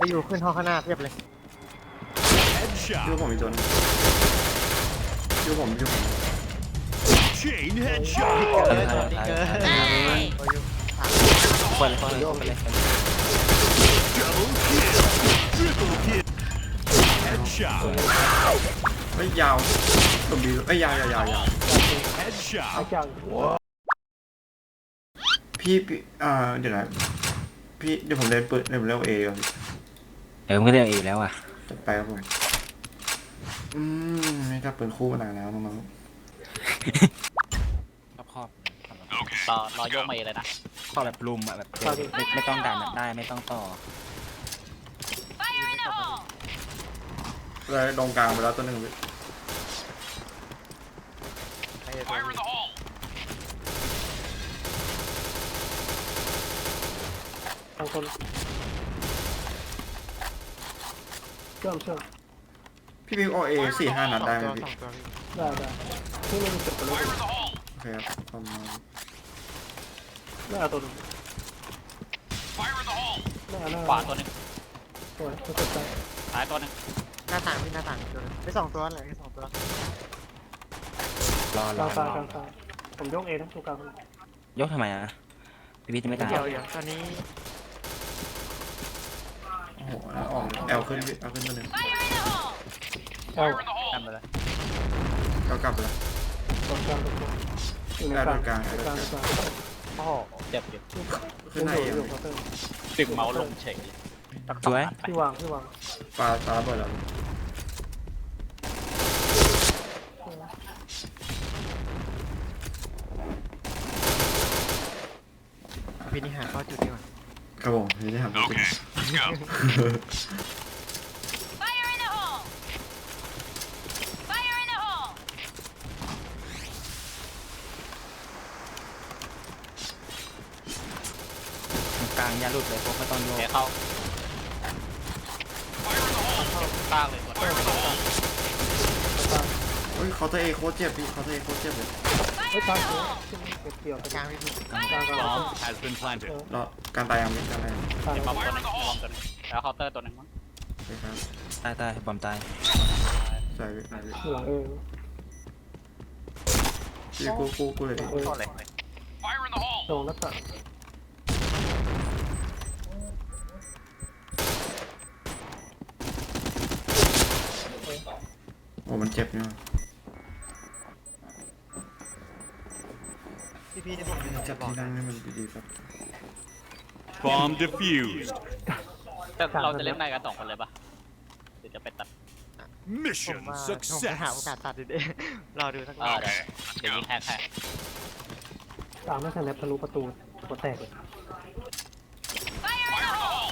ไปอยู่ขึ้นห้องข้างหน้าเพียบเลยยูผมอีกตัวหนึงยูผมยูผม Chain headshot. เกินนี่เกินโอ้ยสามเปิดเลยเปิดเลยเปิดเลย Double kill. Triple kill. Headshot. เฮ้ยยาวผมดีเอ้ยยาวยาวยาวยาว Headshot. พี่พี่เอ่อเดี๋ยวนะพี่เดี๋ยวผมเล่นปืนเดี๋ยวผมเล่นเอก่อนพี่เออมันก็เรียกอีกแล้วอะจัดไปครับผมอืมไม่กลับปืนคู่มานานแล้วน้องครอบครอบต่อรอโยกมาเองเลยนะครอบแบบรุมอะแบบไม่ไม่ต้องดันอะได้ไม่ต้องต่อๆเลยตรงกลางไปแล้วตัวหนึ่งพี่ใครจะโดนบางคน เชื่อมเชื่อมพี่พิวเอาเอสี่ห้านัดได้ไหมสองพี่ตัวสองตัวพี่ ได้ได้ที่ไม่มีเก็บไปเลยโอเคครับประมาณหน้าตัวหนึงหน้าหน้าขวาตัวหนึงตัวตัวสุดท้ายซ้ายตัวหนึงหน้าต่างพี่หน้าต่างตัวนึงไม่สองตัวเลยไม่สองตัวรอกรอลางรซ้ายอกลางซ้ายผมยกเอนะตัวกลางยกทำไมอะพี่พี่จะไม่ตายเดี๋ยวเดี๋ยวตอนนี้โอ้โหแล้วออกแอลขึ้นพี่เอาขึ้นตัวหนึ่งเอ้าทำไปเลยก็กลับไปแล้วตัวกลางตัวกลางอยู่ในกลางกลางกลางโอ้โหเจ็บอยู่ขึ้นไหนอยังยู่เคาน์เตอร์ดึงเมาส์ลงเฉยเลยสวยที่วางที่วางปลาปลาระเบิดแล้วพี่นี่หาเข้าจุดดีกว่า ครับผมนี่ได้ทำตัวจริง Let's go. Fire in the hole! Fire in the hole! กลางอย่าหลุดเลยพวกไม่ต้องโยเดี๋ยกวเข้าตั้งเลยตัวนึงเฮ้ยเคาน์เตอร์เอโคตรเจ็บพี่เคาน์เตอร์เอโคตรเจ็บเลยเฮ้ยกลางเก็บเกี่ยวกลางพี่พี่กลางกลาง Bomb has been planted. รอการตายยังไม่การตายยังกลางเดี๋ยวบอมตัวหนึงบอมตัวนึงแล้วเคาน์เตอร์ตัวหนึงมั้งโอเคครับตายตายบอมตายใส่พี่ใส่พี่หลังเอพี่กูกูกูเลยพี่เอเข้าเลยตรงหน้าต่างโอ้มันเจ็บเนี่ว่ พี่พี่ที่ผมอยู่จับที่นั่งให้มันดีๆครับ Bomb defused. แต่เราจะเล่นในกันสองคนเลยปะหรือจะไปตัด ผม Mission ว่าผมไปหาโอกาส success. ตัดดิเดรอดูสักรเอออบเดี๋ยวเดี๋ยวยิงแฮกให้กลางน่าจะแลบทะลุประตูหัวแตกเลย Fire in the hole!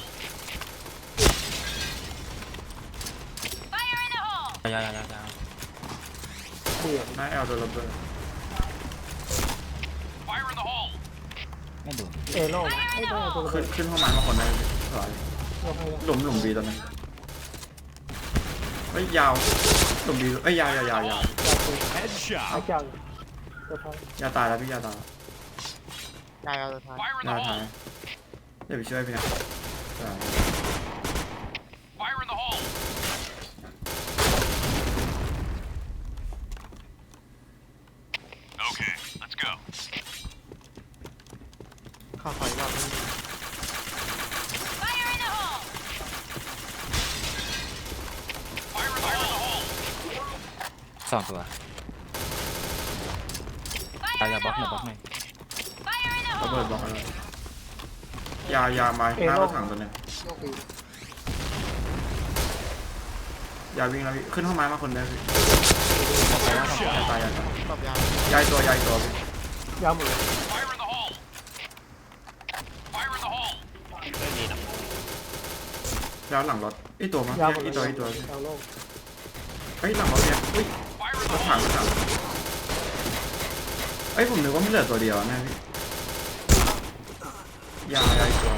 Fire in the hole! ยาวยาวยาวยาวเดี่ยวหน้าแอลโดนระเบิด ไม่โดนเอโล่ไม่ได้ตัวระเบิขึ้ดนขึ้นห้องมันมาคนได้พี่ถอยยกให้แล้วหลุมหลุมบีตอนนั้นเฮ้ยยาวหลุมบีเอ้ยยาวยาวยาวยาวยาวตัวไอ้ Headshot. กลางตัวท้ายยาตายแล้วพี่ยาตายได้เอาตัวท้ายยาตายเดี๋ยวไปช่วยพี่นะได้ Okay, ขอขออีกรอบนึง Fire in the hole! สองตัวยาวยาวบล็อกหน่อยบล็อกหน่อย Fire in the ระ hole! เบิดบอกเลยยาวยาวมาหน้ากระถางตัวหนึงโชคดียาววิ่งแล้วพี่ขึ้นห้องไม้มาคนได้พี่ Headshot. ยาตายยาตายตบยาวยายตัวยายตัวพี่ยาวหมดเลย ไม่ดีนะยาวหลังรถไอ้ตัวมั้งยาวหมดไอ้เลยตัวไอ้ตัวยาวโล่งเฮ้ยหลังรถเนี่ยเฮ้ยรถถังรถถังเอ้ยผมนึกว่าไม่เหลือตัวเดียวนะพี่ยาวยายตัว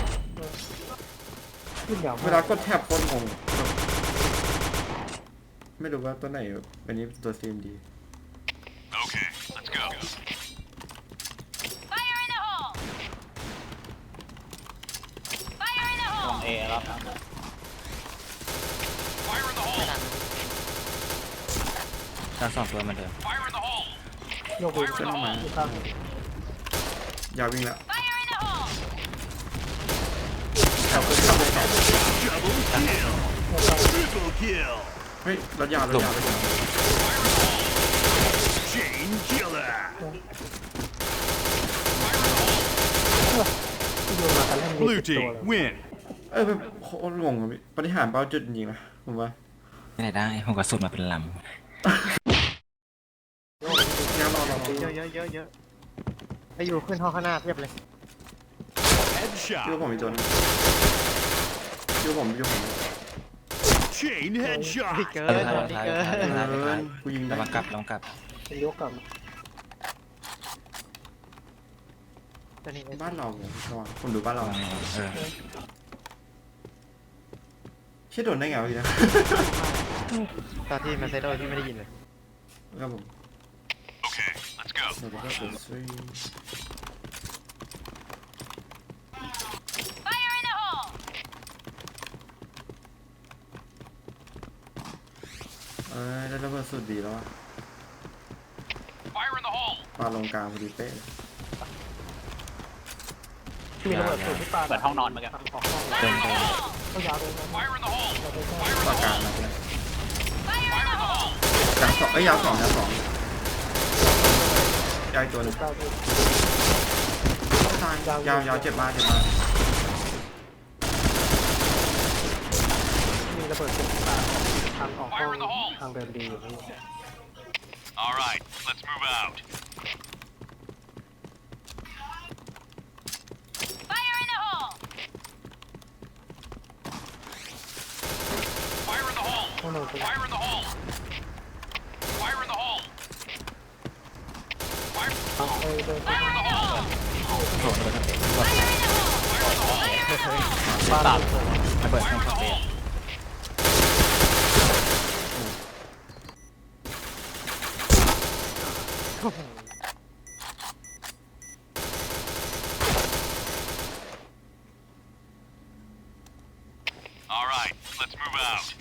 ขึ้นยาวเวลากดแท็บโคตรงงแบบไม่รู้ว่าตัวไหนเป็นนี้ตัวซีมดี Okay, let's go. up. Fire in the hole. ด้านสองตัวเหมือนเดิม Fire in the hole. ยกเว้นเส้นมา ตั้งยาววิ่งแล้ว Fire in the hole! แถวเข้าไปแถว Triple kill. เฮ้ยรถยาวรถยาวรถยาว Chain killer. โยนมากันให้มี Blue สิบตัว team เลย win. เออแบบโคตรงงอะพี่ปฏิหารย์เป้าจุดจริงๆนะผมว่าที่ไหนได้ผมก็สุดมาเป็นลยาวรอรอเยอะเยอะเยอะเยอะไปอยู่ขึ้นห้องข้างหน้าเพียบเลย Headshot. คิวผมอีกตัวหนึงคิวผมคิวผม Chain พี่ headshot. เกิำนเออท้ายพี่ท้ายเกินท้ายท้ายเอท้าอยกูยิงได้ระวังกลับระวังกลับเป็นยกกลับตัวนี้บ้านเราเนี่ยระวังผมดูบ้านเราระวังเออเช่โดนได้ไงวะพี่นะ ตอนที่มาเซโดพี่ไม่ได้ยินเลย ครับผม Okay, let's go. เดี๋ยวก็เปิดซี Fire in the hole! เออได้ระเบิดสุดดีแล้วอะ Fire in the hole. ปาลงกลางพอดีเป๊ะเลย มีระเบิดสูตรที่ปาเปิดห้องนอนเมื่อกี้ออกห้องเดินเดินก็ยาวเลยนะ Fire in the hole. เราไปแค่ปากกลางนะเพื่อน Fire in the hole! กลางสองเอ้ยยาวสองยาวสองยาวอีกตัวหนึงได้ที่ตายยาวยาวเจ็บมากเจ็บมากมีระเบิดสูตรที่ปาทางออกห้องทางเดินดีอยู่นี่ All right, let's move out. Fire in the hole. Fire in the hole. Fire. In the hole. Fire in the hole. Fire in the hole. Fire in the hole. Fire in the hole. Fire in the hole. Fire in the hole. Fire in the hole. Fire Fire in the hole. Fire in the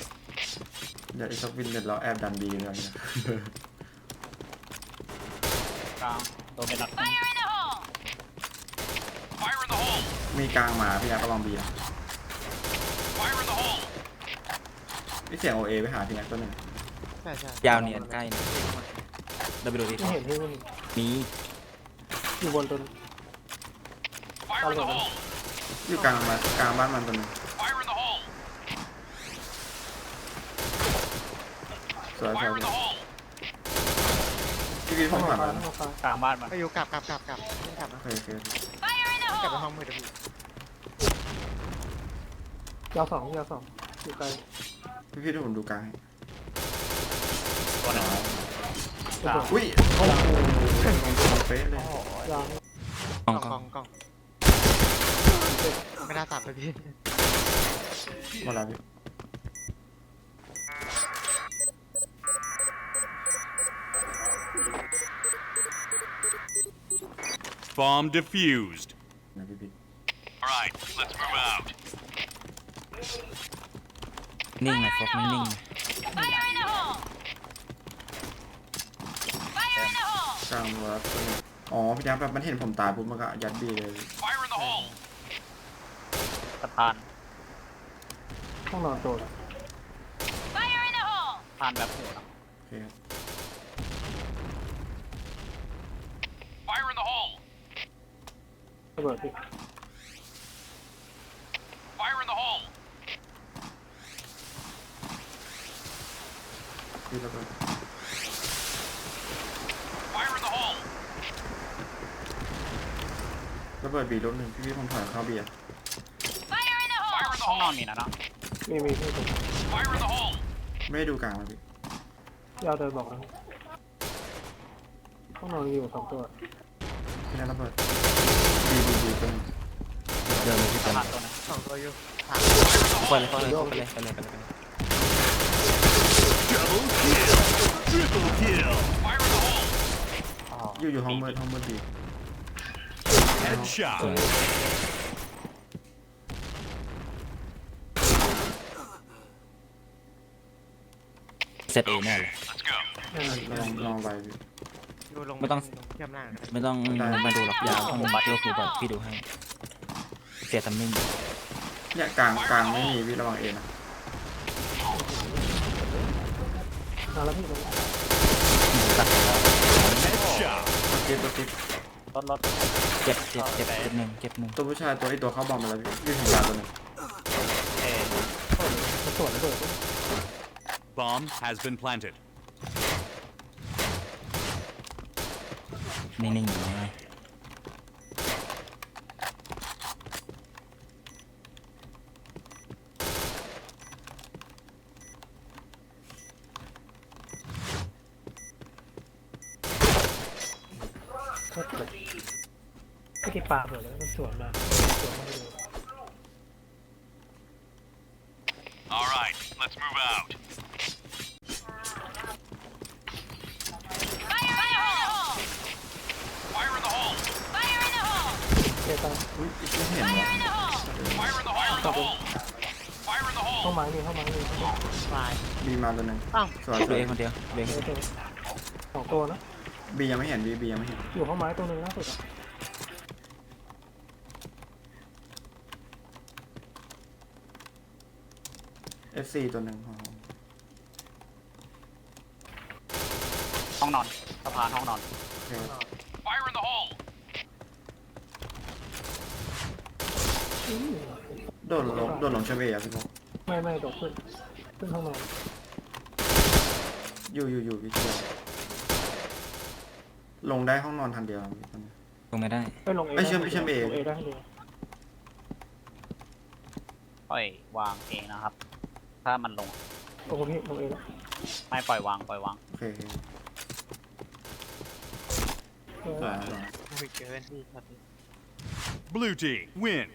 hole. เดี๋ยวอีกสักวินเดี๋ยวเราแอบดันบีกันเลยนะกลางโดนเป็นนัด Fire in the hole! Fire in the hole. มีกลางมาพี่อาก็ลองบีนะ Fire in the hole. พี่เสียงโอเอไปหาพี่นักตัวหนึ่งใช่ใช่ยาวเนียนใกล้นะเดินไปดูดิไม่เห็นที่มันมีอยู่บนต้น Fire in the hole. อยู่กลางมากลางบ้านมันตัวหนึง Fire in the hole. สวยสวย Fire in the hole. พี่วีผห้อมงผ่านฟ้ามาห้องฟ้ากลางบ้านมันไปอยู่กลับกลับกลับกลับขึ้นกลับนะโอเคโอเค Fire in the กลับไป hole! ห้องมือเดี๋ยวพี่ยาวสองยาวสองอยู่ไกลพี่พี่ดูผมดูกลางให้ตัวนึงระเบิดอุ้ยโอ้โหเป๊ะเลยยาวกล้องกกล้ล้อองงกล้องไม่น่าตัดเลยพี่หมดแล้วพี่ Bomb defused. นะพี่พี่ All right, let's move out. นิ่งนะฟกนิ่ง Fire in the hole! Fire in the hole! กลางวัดตัวหนึงอ๋อพี่ยักษ์แบบมันเห็นผมตายปุ๊บมันก็ยัดบีเลย Fire in the hole. สะพานห้องนอนโดน Fire in the hole! ผ่านแบบหัวโอเคครับ Fire in the hole. ระเบิดพี่ Fire in the hole. พี่ระเบิด Fire in the hole. ระเบิดบีลูกหนึ่งพี่พี่ผมถอยเข้าบีอะ Fire in the Fire hole! in the ห้องนอน hole. มีนะเนาะมีมีพี่ผม Fire in the hole. ไม่ได้ดูกลางเลยพี่ยาวเดินบอกนะห้องนอนมีอยู่สองตัว พี่นัทระเบิดบีบีบีตัวหนึงๆเดินเลยพี่เป็นสองตัวอยู่ไปเลยไปเลยไปเลยไปเลยไปเลย Double kill. Triple kill. Fire in the hole. อยู่อยู่ห้องเมืดห้องมืดบี Headshot. สวยเซตเอแน่เลย Let's go. นั่นแหละลองลองไปพี่ อยู่ลงไม่ต้อง เทียบหน้ากันไม่ต้องได้มาดูหรอกยาวข้างบนพี่ก็คือแบบพี่ดูให้ เสียตัมมิ่งเนี่ยกลางกลางไม่มีพี่ระวังเองนะเอาแล้วพี่ลง Headshot. เก็บตัวติดรถรถเจ็บเจ็บเจ็บเจ็บหนึ่งเจ็บหนึ่งตัวผู้ชายตัวไอตัวเข้าบอมมาแล้วพี่ยืดทางยาวตัวหนึงเอจะสวนระเบิดด้วย Bomb has been planted. นิ่งๆอยู่ไงโคตรเจ็บไม่กี่ปากเลยมันสวนมาสวนมาดู All right, let's move out. Fire in the hole! Fire in the hole. Fire in the hole! เจตัง อุ้ยไม่เห็น Fire วะ in the hole! Fire in the hole. Stop it. Fire in the เข้า hole. ไม้นี่เข้าไม้นี่ตาย บีมาตัวหนึงอ้าว สวยสดูวยเองคนเดียวดูเองเจอเจอสองตัวนะบียังไม่เห็นบีบียังไม่เห็นอยู่เข้าไม้ตัวหนึงล่าสุดอะเอฟซีตัวหนึ่งอ๋อห้องนอนสะพานห้องนอนโอเค Fire in the hole. โดดลงโดดลงเชเบย์อะพี่พงษ์ไม่ไม่โดดขึ้นขึ้นห้องนอนอยู่อยู่อยู่พี่เชื่อลงได้ห้องนอนทันเดียวพี่ตอนนี้ ลงไม่ได้ไปลงเอไม่เชื่อมไม่เชื่อม A ลงเอได้ให้ดูปล่อยวางเองนะครับ ถ้ามันลงลงพี่ลงเอแล้วไม่ปล่อยวางปล่อยวางโอเคโอเคเออ สวยสวยโอ้ยเกินที่ช็อตนี้ Blue team win.